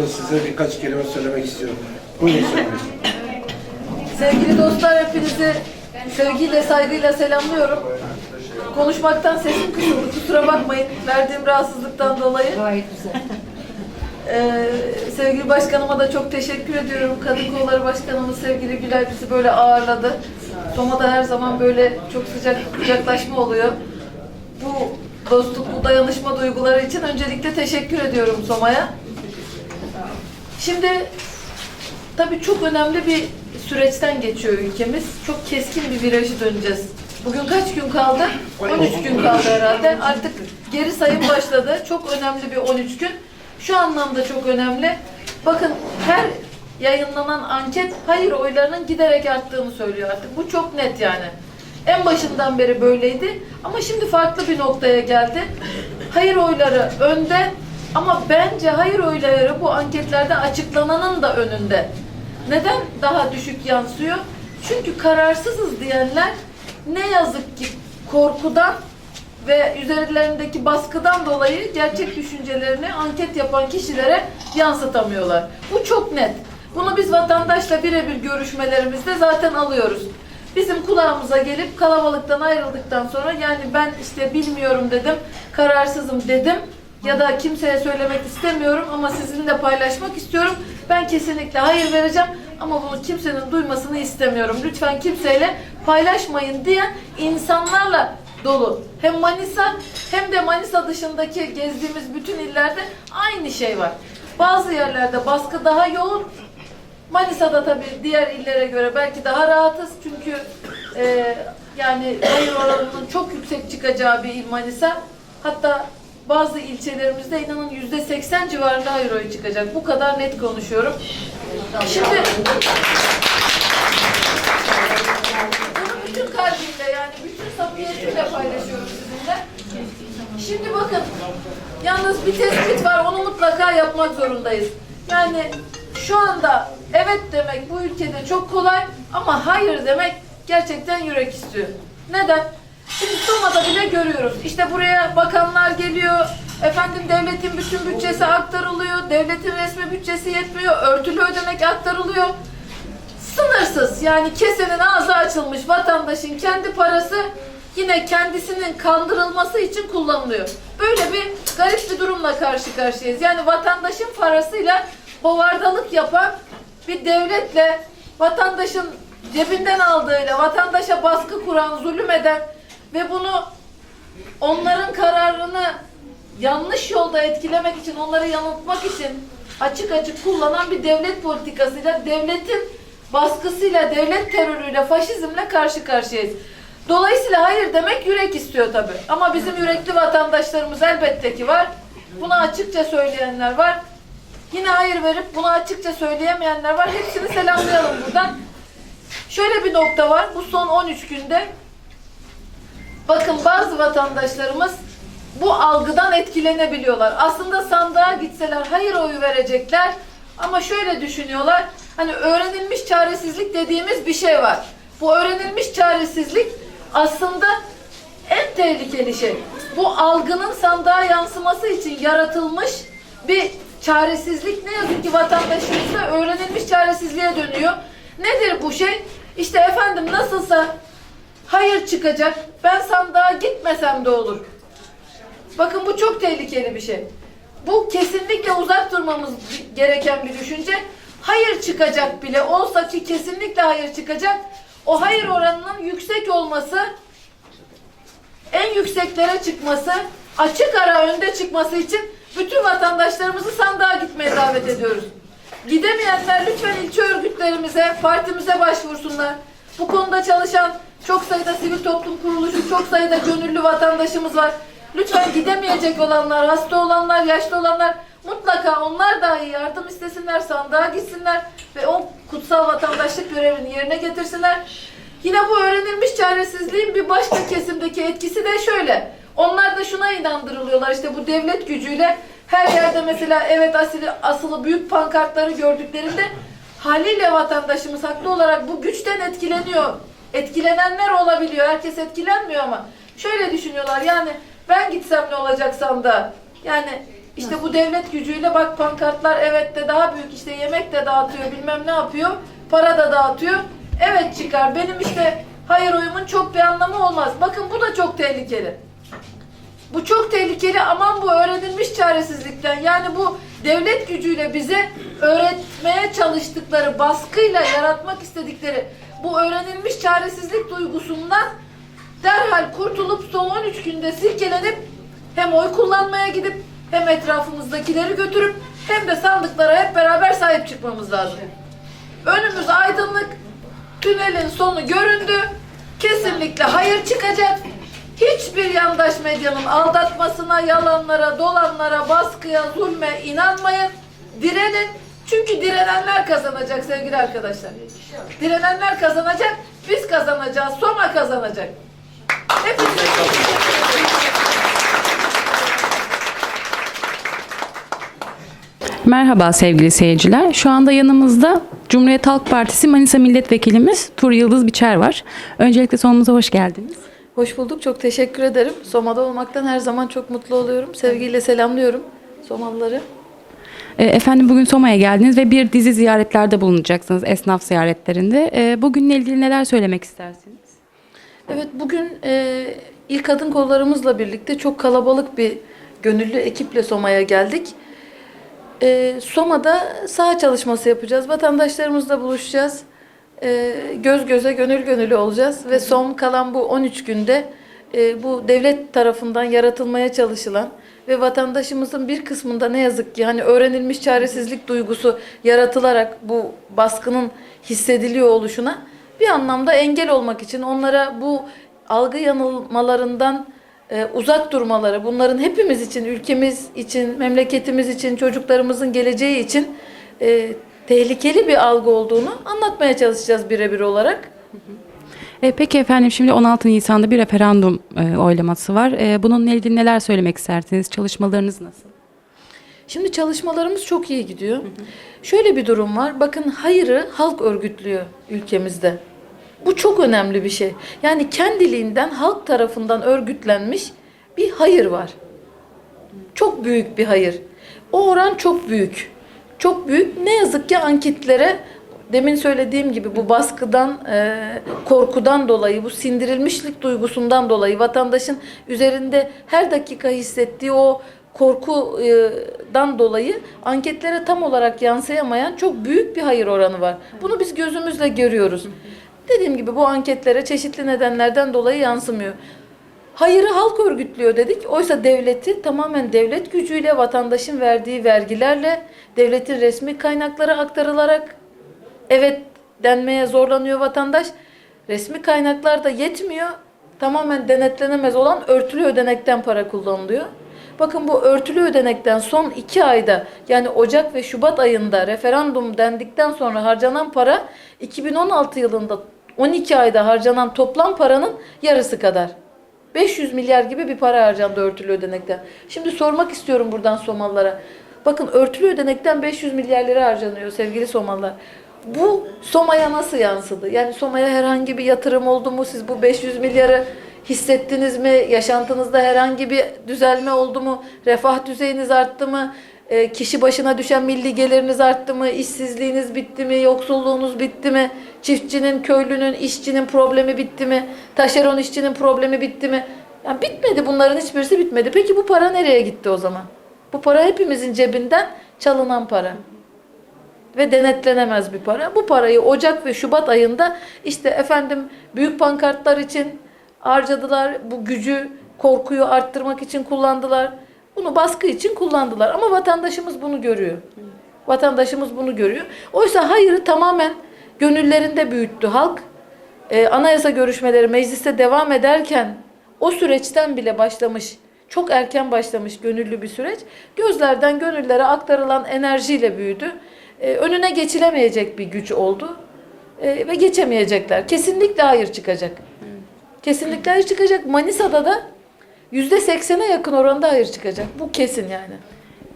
konuda size birkaç kelime söylemek istiyorum. Buyurun. Sevgili dostlar hepinizi sevgiyle saygıyla selamlıyorum. Konuşmaktan sesim kısıldı kusura bakmayın verdiğim rahatsızlıktan dolayı. Gayet güzel. Ee, sevgili başkanıma da çok teşekkür ediyorum. Kadın Kolları Başkanımız sevgili Gülay bizi böyle ağırladı. Soma'da her zaman böyle çok sıcak kucaklaşma oluyor. Bu dostluk, bu dayanışma duyguları için öncelikle teşekkür ediyorum Soma'ya. Şimdi tabii çok önemli bir süreçten geçiyor ülkemiz. Çok keskin bir virajı döneceğiz. Bugün kaç gün kaldı? 13 gün kaldı herhalde. Artık geri sayım başladı. Çok önemli bir 13 gün. Şu anlamda çok önemli. Bakın her yayınlanan anket hayır oylarının giderek arttığını söylüyor artık. Bu çok net yani. En başından beri böyleydi ama şimdi farklı bir noktaya geldi. Hayır oyları önde ama bence hayır oyları bu anketlerde açıklananın da önünde. Neden daha düşük yansıyor? Çünkü kararsızız diyenler ne yazık ki korkudan ve üzerlerindeki baskıdan dolayı gerçek düşüncelerini anket yapan kişilere yansıtamıyorlar. Bu çok net. Bunu biz vatandaşla birebir görüşmelerimizde zaten alıyoruz. Bizim kulağımıza gelip kalabalıktan ayrıldıktan sonra yani ben işte bilmiyorum dedim, kararsızım dedim ya da kimseye söylemek istemiyorum ama sizinle paylaşmak istiyorum. Ben kesinlikle hayır vereceğim ama bunu kimsenin duymasını istemiyorum. Lütfen kimseyle paylaşmayın diyen insanlarla dolu. Hem Manisa hem de Manisa dışındaki gezdiğimiz bütün illerde aynı şey var. Bazı yerlerde baskı daha yoğun. Manisa'da tabii diğer illere göre belki daha rahatız çünkü e, yani hayır oranının çok yüksek çıkacağı bir il Manisa. Hatta bazı ilçelerimizde inanın yüzde seksen civarında hayır oyu çıkacak. Bu kadar net konuşuyorum. Şimdi bunu bütün kalbimle yani bütün samimiyetimle paylaşıyorum sizinle. Şimdi bakın yalnız bir tespit var onu mutlaka yapmak zorundayız. Yani şu anda evet demek bu ülkede çok kolay ama hayır demek gerçekten yürek istiyor. Neden? Şimdi Soma'da bile görüyoruz. İşte buraya bakanlar geliyor. Efendim devletin bütün bütçesi aktarılıyor. Devletin resmi bütçesi yetmiyor. Örtülü ödenek aktarılıyor sınırsız yani kesenin ağzı açılmış vatandaşın kendi parası yine kendisinin kandırılması için kullanılıyor. Böyle bir garip bir durumla karşı karşıyayız. Yani vatandaşın parasıyla bovardalık yapan bir devletle vatandaşın cebinden aldığıyla vatandaşa baskı kuran, zulüm eden ve bunu onların kararını yanlış yolda etkilemek için, onları yanıltmak için açık açık kullanan bir devlet politikasıyla, devletin baskısıyla, devlet terörüyle, faşizmle karşı karşıyayız. Dolayısıyla hayır demek yürek istiyor tabii. Ama bizim yürekli vatandaşlarımız elbette ki var. Bunu açıkça söyleyenler var. Yine hayır verip bunu açıkça söyleyemeyenler var. Hepsini selamlayalım buradan. Şöyle bir nokta var. Bu son 13 günde Bakın bazı vatandaşlarımız bu algıdan etkilenebiliyorlar. Aslında sandığa gitseler hayır oyu verecekler ama şöyle düşünüyorlar. Hani öğrenilmiş çaresizlik dediğimiz bir şey var. Bu öğrenilmiş çaresizlik aslında en tehlikeli şey. Bu algının sandığa yansıması için yaratılmış bir çaresizlik ne yazık ki vatandaşımızda öğrenilmiş çaresizliğe dönüyor. Nedir bu şey? İşte efendim nasılsa hayır çıkacak. Ben sandığa gitmesem de olur. Bakın bu çok tehlikeli bir şey. Bu kesinlikle uzak durmamız gereken bir düşünce. Hayır çıkacak bile olsa ki kesinlikle hayır çıkacak. O hayır oranının yüksek olması, en yükseklere çıkması, açık ara önde çıkması için bütün vatandaşlarımızı sandığa gitmeye davet ediyoruz. Gidemeyenler lütfen ilçe örgütlerimize, partimize başvursunlar. Bu konuda çalışan çok sayıda sivil toplum kuruluşu, çok sayıda gönüllü vatandaşımız var. Lütfen gidemeyecek olanlar, hasta olanlar, yaşlı olanlar mutlaka onlar dahi yardım istesinler, sandığa gitsinler ve o kutsal vatandaşlık görevini yerine getirsinler. Yine bu öğrenilmiş çaresizliğin bir başka kesimdeki etkisi de şöyle. Onlar da şuna inandırılıyorlar işte bu devlet gücüyle her yerde mesela evet asili, asılı büyük pankartları gördüklerinde haliyle vatandaşımız haklı olarak bu güçten etkileniyor. Etkilenenler olabiliyor. Herkes etkilenmiyor ama şöyle düşünüyorlar yani ben gitsem ne olacak da yani İşte bu devlet gücüyle bak pankartlar evet de daha büyük işte yemek de dağıtıyor bilmem ne yapıyor. Para da dağıtıyor. Evet çıkar. Benim işte hayır oyumun çok bir anlamı olmaz. Bakın bu da çok tehlikeli. Bu çok tehlikeli aman bu öğrenilmiş çaresizlikten yani bu devlet gücüyle bize öğretmeye çalıştıkları baskıyla yaratmak istedikleri bu öğrenilmiş çaresizlik duygusundan derhal kurtulup son 13 günde silkelenip hem oy kullanmaya gidip hem etrafımızdakileri götürüp hem de sandıklara hep beraber sahip çıkmamız lazım. Önümüz aydınlık, tünelin sonu göründü. Kesinlikle hayır çıkacak. Hiçbir yandaş medyanın aldatmasına, yalanlara, dolanlara, baskıya, zulme inanmayın. Direnin. Çünkü direnenler kazanacak sevgili arkadaşlar. Direnenler kazanacak, biz kazanacağız, Soma kazanacak. Hepinize. Merhaba sevgili seyirciler. Şu anda yanımızda Cumhuriyet Halk Partisi Manisa Milletvekilimiz Tur Yıldız Biçer var. Öncelikle sonumuza hoş geldiniz. Hoş bulduk. Çok teşekkür ederim. Soma'da olmaktan her zaman çok mutlu oluyorum. Sevgiyle selamlıyorum Somalıları. E, Efendim bugün Soma'ya geldiniz ve bir dizi ziyaretlerde bulunacaksınız esnaf ziyaretlerinde. E, Bugünle ilgili neler söylemek istersiniz? Evet bugün e, ilk kadın kollarımızla birlikte çok kalabalık bir gönüllü ekiple Soma'ya geldik. E, Soma'da saha çalışması yapacağız. Vatandaşlarımızla buluşacağız. E, göz göze gönül gönüllü olacağız. Ve son kalan bu 13 günde e, bu devlet tarafından yaratılmaya çalışılan ve vatandaşımızın bir kısmında ne yazık ki hani öğrenilmiş çaresizlik duygusu yaratılarak bu baskının hissediliyor oluşuna bir anlamda engel olmak için onlara bu algı yanılmalarından e, uzak durmaları, bunların hepimiz için, ülkemiz için, memleketimiz için, çocuklarımızın geleceği için e, tehlikeli bir algı olduğunu anlatmaya çalışacağız birebir olarak. E, Peki efendim şimdi 16 Nisan'da bir referandum e, oylaması var. E, Bununla ilgili neler söylemek istersiniz? Çalışmalarınız nasıl? Şimdi çalışmalarımız çok iyi gidiyor. Şöyle bir durum var. Bakın hayırı halk örgütlüyor ülkemizde. Bu çok önemli bir şey. Yani kendiliğinden halk tarafından örgütlenmiş bir hayır var. Çok büyük bir hayır. O oran çok büyük. Çok büyük. Ne yazık ki anketlere demin söylediğim gibi bu baskıdan, e, korkudan dolayı, bu sindirilmişlik duygusundan dolayı vatandaşın üzerinde her dakika hissettiği o korkudan dolayı anketlere tam olarak yansıyamayan çok büyük bir hayır oranı var. Bunu biz gözümüzle görüyoruz. Dediğim gibi bu anketlere çeşitli nedenlerden dolayı yansımıyor. Hayırı halk örgütlüyor dedik. Oysa devleti tamamen devlet gücüyle, vatandaşın verdiği vergilerle, devletin resmi kaynakları aktarılarak evet denmeye zorlanıyor vatandaş. Resmi kaynaklar da yetmiyor. Tamamen denetlenemez olan örtülü ödenekten para kullanılıyor. Bakın bu örtülü ödenekten son iki ayda yani Ocak ve Şubat ayında referandum dendikten sonra harcanan para 2016 yılında 12 ayda harcanan toplam paranın yarısı kadar. 500 milyar gibi bir para harcandı örtülü ödenekten. Şimdi sormak istiyorum buradan Somalılara. Bakın örtülü ödenekten 500 milyar lira harcanıyor sevgili Somalılar. Bu Soma'ya nasıl yansıdı? Yani Soma'ya herhangi bir yatırım oldu mu? Siz bu 500 milyarı hissettiniz mi? Yaşantınızda herhangi bir düzelme oldu mu? Refah düzeyiniz arttı mı? E, kişi başına düşen milli geliriniz arttı mı? İşsizliğiniz bitti mi? Yoksulluğunuz bitti mi? Çiftçinin, köylünün, işçinin problemi bitti mi? Taşeron işçinin problemi bitti mi? Yani bitmedi bunların hiçbirisi bitmedi. Peki bu para nereye gitti o zaman? Bu para hepimizin cebinden çalınan para ve denetlenemez bir para. Bu parayı Ocak ve Şubat ayında işte efendim büyük pankartlar için harcadılar. Bu gücü, korkuyu arttırmak için kullandılar. Bunu baskı için kullandılar. Ama vatandaşımız bunu görüyor. Vatandaşımız bunu görüyor. Oysa hayırı tamamen gönüllerinde büyüttü halk. Ee, anayasa görüşmeleri mecliste devam ederken o süreçten bile başlamış, çok erken başlamış gönüllü bir süreç. Gözlerden gönüllere aktarılan enerjiyle büyüdü. Ee, önüne geçilemeyecek bir güç oldu. Ee, ve geçemeyecekler. Kesinlikle hayır çıkacak. Kesinlikle hayır çıkacak. Manisa'da da yüzde seksene yakın oranda hayır çıkacak. Bu kesin yani.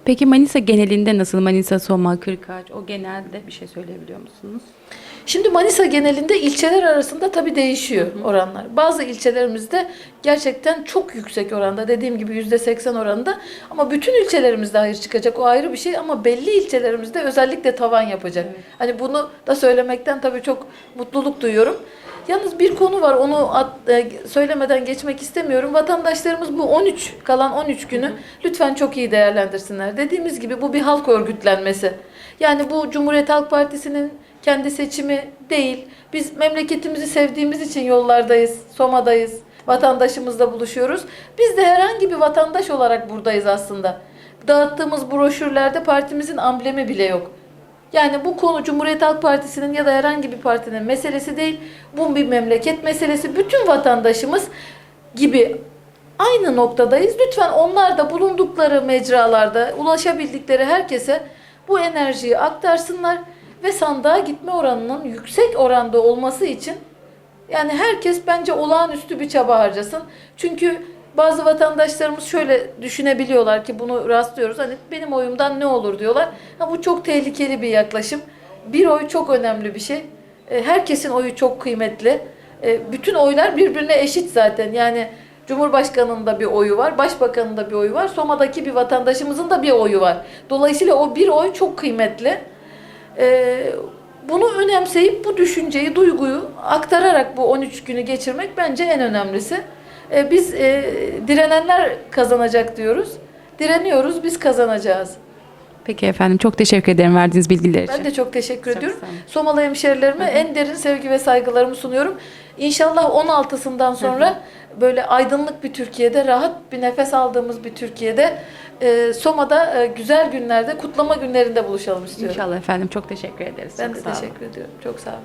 Peki Manisa genelinde nasıl? Manisa, Soma, Kırkağaç o genelde bir şey söyleyebiliyor musunuz? Şimdi Manisa genelinde ilçeler arasında tabii değişiyor oranlar. Bazı ilçelerimizde gerçekten çok yüksek oranda dediğim gibi yüzde seksen oranında ama bütün ilçelerimizde hayır çıkacak o ayrı bir şey ama belli ilçelerimizde özellikle tavan yapacak. Hani bunu da söylemekten tabii çok mutluluk duyuyorum. Yalnız bir konu var onu at- e, söylemeden geçmek istemiyorum. Vatandaşlarımız bu 13 kalan 13 günü lütfen çok iyi değerlendirsinler. Dediğimiz gibi bu bir halk örgütlenmesi. Yani bu Cumhuriyet Halk Partisi'nin kendi seçimi değil. Biz memleketimizi sevdiğimiz için yollardayız, Soma'dayız, vatandaşımızla buluşuyoruz. Biz de herhangi bir vatandaş olarak buradayız aslında. Dağıttığımız broşürlerde partimizin amblemi bile yok. Yani bu konu Cumhuriyet Halk Partisi'nin ya da herhangi bir partinin meselesi değil. Bu bir memleket meselesi. Bütün vatandaşımız gibi aynı noktadayız. Lütfen onlar da bulundukları mecralarda ulaşabildikleri herkese bu enerjiyi aktarsınlar ve sandığa gitme oranının yüksek oranda olması için yani herkes bence olağanüstü bir çaba harcasın. Çünkü bazı vatandaşlarımız şöyle düşünebiliyorlar ki bunu rastlıyoruz. Hani benim oyumdan ne olur diyorlar. Ha, bu çok tehlikeli bir yaklaşım. Bir oy çok önemli bir şey. E, Herkesin oyu çok kıymetli. E, Bütün oylar birbirine eşit zaten. Yani Cumhurbaşkanının da bir oyu var, Başbakanın da bir oyu var, Soma'daki bir vatandaşımızın da bir oyu var. Dolayısıyla o bir oy çok kıymetli. Ee, bunu önemseyip bu düşünceyi, duyguyu aktararak bu 13 günü geçirmek bence en önemlisi. Ee, biz e, direnenler kazanacak diyoruz. Direniyoruz, biz kazanacağız. Peki efendim çok teşekkür ederim verdiğiniz bilgiler için. Ben de çok teşekkür Çok ediyorum. Somalı hemşerilerime en derin sevgi ve saygılarımı sunuyorum. İnşallah 16'sından sonra böyle aydınlık bir Türkiye'de, rahat bir nefes aldığımız bir Türkiye'de e, Soma'da e, güzel günlerde, kutlama günlerinde buluşalım istiyorum. İnşallah efendim çok teşekkür ederiz. Ben Çok de sağ olun. teşekkür ediyorum. Çok sağ olun.